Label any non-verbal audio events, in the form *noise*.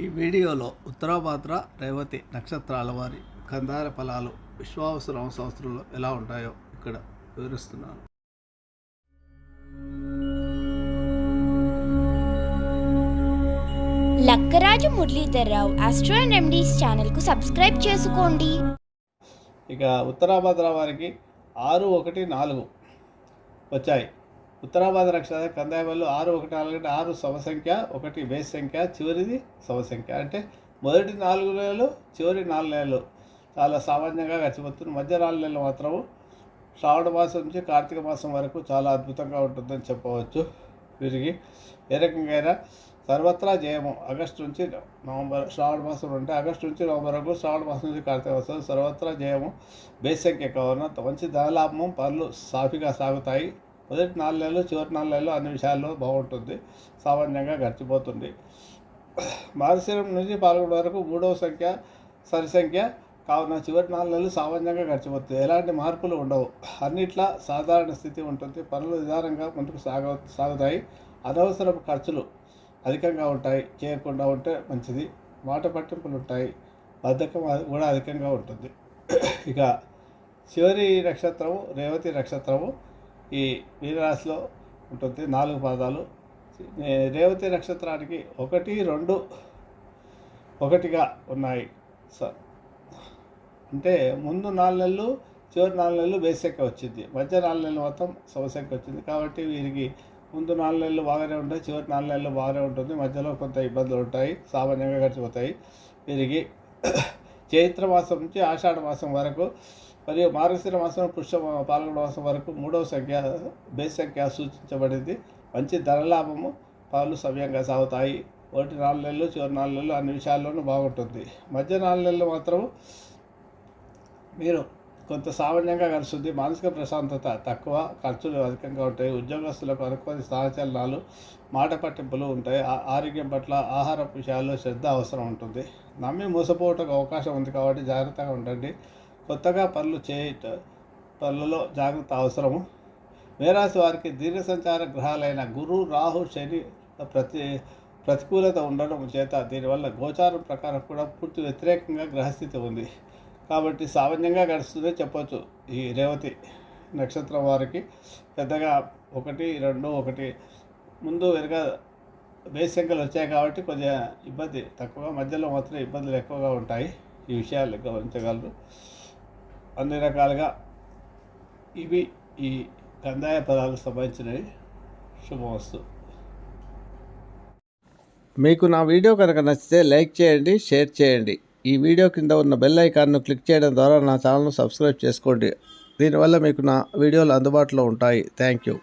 ఈ వీడియోలో ఉత్తరాభాద్ర రేవతి నక్షత్రాల వారి కందార ఫలాలు విశ్వావసరం సంవత్సరంలో ఎలా ఉంటాయో ఇక్కడ వివరిస్తున్నాను. Lakkaraju Muralidhar Rao astro and remedies ఛానల్కు సబ్స్క్రైబ్ చేసుకోండి. ఇక ఉత్తరాభాద్ర వారికి ఆరు ఒకటి నాలుగు వచ్చాయి. ఉత్తరాభాద్ర రక్ష కందాయబళ్ళు ఆరు ఒకటి నాలుగు అంటే ఆరు సమసంఖ్య ఒకటి బేస్ సంఖ్య చివరిది సమసంఖ్య. అంటే మొదటి నాలుగు నెలలు చివరి నాలుగు నెలలు. చాలా సామాన్యంగా గడిచిపోతుంది. మధ్య నాలుగు నెలలు మాత్రము శ్రావణ మాసం నుంచి కార్తీక మాసం వరకు చాలా అద్భుతంగా ఉంటుందని చెప్పవచ్చు వీరికి. ఏ రకంగా అయినా సర్వత్రా జయము. ఆగస్టు నుంచి నవంబర్ శ్రావణ మాసం ఉంటే ఆగస్టు నుంచి నవంబర్ వరకు శ్రావణ మాసం నుంచి కార్తీక మాసం సర్వత్రా జయము. బేసంఖ్య సంఖ్య కావున మంచి ధనలాభము పనులు సాఫీగా సాగుతాయి. మొదటి నాలుగు నెలలు చివరి నాలుగు నెలలు అన్ని విషయాల్లో బాగుంటుంది. సామాన్యంగా గడిచిపోతుంది. మార్గశిరం నుంచి పాల్గొనే వరకు మూడవ సంఖ్య సరి సంఖ్య కావున చివరి నాలుగు నెలలు సామాన్యంగా గడిచిపోతుంది. ఎలాంటి మార్పులు ఉండవు. అన్నిట్లా సాధారణ స్థితి ఉంటుంది. పనులు నిదానంగా ముందుకు సాగ సాగుతాయి. అనవసరపు ఖర్చులు అధికంగా ఉంటాయి. చేయకుండా ఉంటే మంచిది. మాట పట్టింపులు ఉంటాయి. బద్ధకం అది కూడా అధికంగా ఉంటుంది. ఇక చివరి నక్షత్రము రేవతి నక్షత్రము ఈ వీరరాశిలో ఉంటుంది. నాలుగు పాదాలు. రేవతి నక్షత్రానికి ఒకటి రెండు ఒకటిగా ఉన్నాయి. స- అంటే ముందు నాలుగు నెలలు చివరి నాలుగు నెలలు బేసెక్క వచ్చింది. మధ్య నాలుగు నెలలు మొత్తం సమస్యక్క వచ్చింది. కాబట్టి వీరికి ముందు నాలుగు నెలలు బాగానే ఉంటాయి చివరి నాలుగు నెలలు బాగానే ఉంటుంది. మధ్యలో కొంత ఇబ్బందులు ఉంటాయి సామాన్యంగా గడిచిపోతాయి. వీరికి *clears throat* చైత్ర మాసం నుంచి ఆషాఢ మాసం వరకు మరియు మార్గశిర మాసం పుష్య పాల్గొన మాసం వరకు మూడవ సంఖ్య బేస్ సంఖ్య సూచించబడింది. మంచి ధనలాభము పాలు సవ్యంగా సాగుతాయి. ఒకటి నాలుగు నెలలు చివరి నాలుగు నెలలు అన్ని విషయాల్లోనూ బాగుంటుంది. మధ్య నాలుగు నెలలు మాత్రం మీరు కొంత సామాన్యంగా కలుస్తుంది. మానసిక ప్రశాంతత తక్కువ ఖర్చులు అధికంగా ఉంటాయి. ఉద్యోగస్తులకు అనుకోని సహచలనాలు మాట పట్టింపులు ఉంటాయి. ఆ- ఆరోగ్యం పట్ల ఆహార విషయాల్లో శ్రద్ధ అవసరం ఉంటుంది. నమ్మి మోసపోవటకు అవకాశం ఉంది కాబట్టి జాగ్రత్తగా ఉండండి. కొత్తగా పనులు చేయ పనులలో జాగ్రత్త అవసరము. మేరాశి వారికి దీర్ఘ సంచార గ్రహాలైన గురు రాహు శని ప్రతి ప్రతికూలత ఉండడం చేత దీనివల్ల గోచారం ప్రకారం కూడా పూర్తి వ్యతిరేకంగా గ్రహస్థితి ఉంది. కాబట్టి సామాన్యంగా గడుస్తుందే చెప్పొచ్చు ఈ రేవతి నక్షత్రం వారికి. పెద్దగా ఒకటి రెండు ఒకటి ముందు వెనుక బేస్ సంఖ్యలు వచ్చాయి కాబట్టి కొద్దిగా ఇబ్బంది తక్కువ. మధ్యలో మాత్రం ఇబ్బందులు ఎక్కువగా ఉంటాయి. ఈ విషయాలు గమనించగలరు. అన్ని రకాలుగా ఇవి ఈ కందాయ పదాలకు సంబంధించినవి. శుభవస్తు మీకు నా వీడియో కనుక నచ్చితే లైక్ చేయండి షేర్ చేయండి. ఈ వీడియో కింద ఉన్న బెల్ ఐకాన్ను క్లిక్ చేయడం ద్వారా నా ఛానల్ను సబ్స్క్రైబ్ చేసుకోండి. దీనివల్ల మీకు నా వీడియోలు అందుబాటులో ఉంటాయి. Thank you.